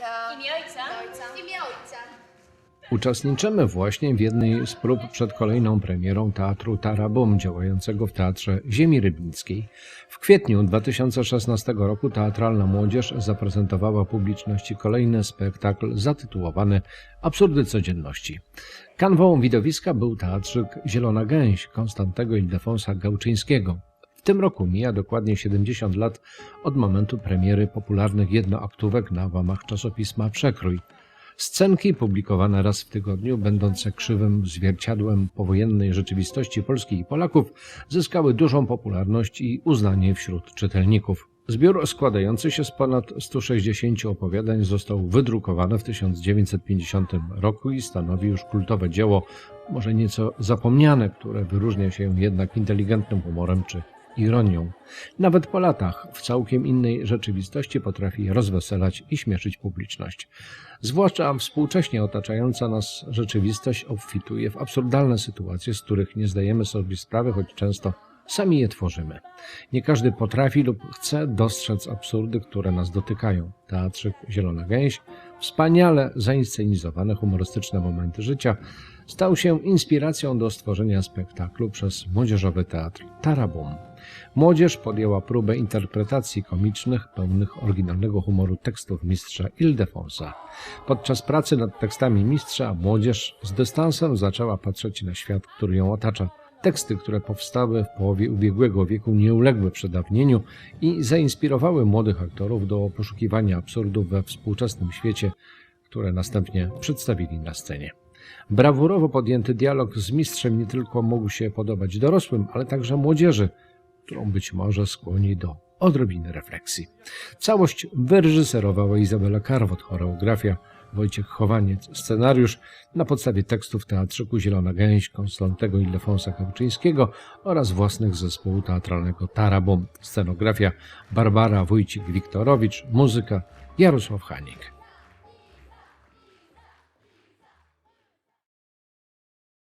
ojca. imię ojca, ojca. imię ojca. Uczestniczymy właśnie w jednej z prób przed kolejną premierą teatru Tarabum działającego w Teatrze Ziemi Rybnickiej. W kwietniu 2016 roku Teatralna Młodzież zaprezentowała publiczności kolejny spektakl zatytułowany Absurdy codzienności. Kanwą widowiska był teatrzyk Zielona Gęś Konstantego Ildefonsa Gałczyńskiego. W tym roku mija dokładnie 70 lat od momentu premiery popularnych jednoaktówek na łamach czasopisma Przekrój. Scenki publikowane raz w tygodniu, będące krzywym zwierciadłem powojennej rzeczywistości Polski i Polaków, zyskały dużą popularność i uznanie wśród czytelników. Zbiór składający się z ponad 160 opowiadań został wydrukowany w 1950 roku i stanowi już kultowe dzieło, może nieco zapomniane, które wyróżnia się jednak inteligentnym humorem czy ironią. Nawet po latach w całkiem innej rzeczywistości potrafi rozweselać i śmieszyć publiczność. Zwłaszcza współcześnie otaczająca nas rzeczywistość obfituje w absurdalne sytuacje, z których nie zdajemy sobie sprawy, choć często sami je tworzymy. Nie każdy potrafi lub chce dostrzec absurdy, które nas dotykają. Teatrzyk Zielona Gęś, wspaniale zainscenizowane humorystyczne momenty życia, stał się inspiracją do stworzenia spektaklu przez młodzieżowy teatr Tarabum. Młodzież podjęła próbę interpretacji komicznych, pełnych oryginalnego humoru tekstów mistrza Ildefonsa. Podczas pracy nad tekstami mistrza młodzież z dystansem zaczęła patrzeć na świat, który ją otacza. Teksty, które powstały w połowie ubiegłego wieku, nie uległy przedawnieniu i zainspirowały młodych aktorów do poszukiwania absurdów we współczesnym świecie, które następnie przedstawili na scenie. Brawurowo podjęty dialog z mistrzem nie tylko mógł się podobać dorosłym, ale także młodzieży, którą być może skłoni do odrobiny refleksji. Całość wyreżyserowała Izabela Karwot, choreografia Wojciech Chowaniec, scenariusz na podstawie tekstów teatrzyku Zielona Gęś Konstantego Ildefonsa Kałczyńskiego oraz własnych zespołu teatralnego Tarabum, scenografia Barbara Wójcik-Wiktorowicz, muzyka Jarosław Hanik.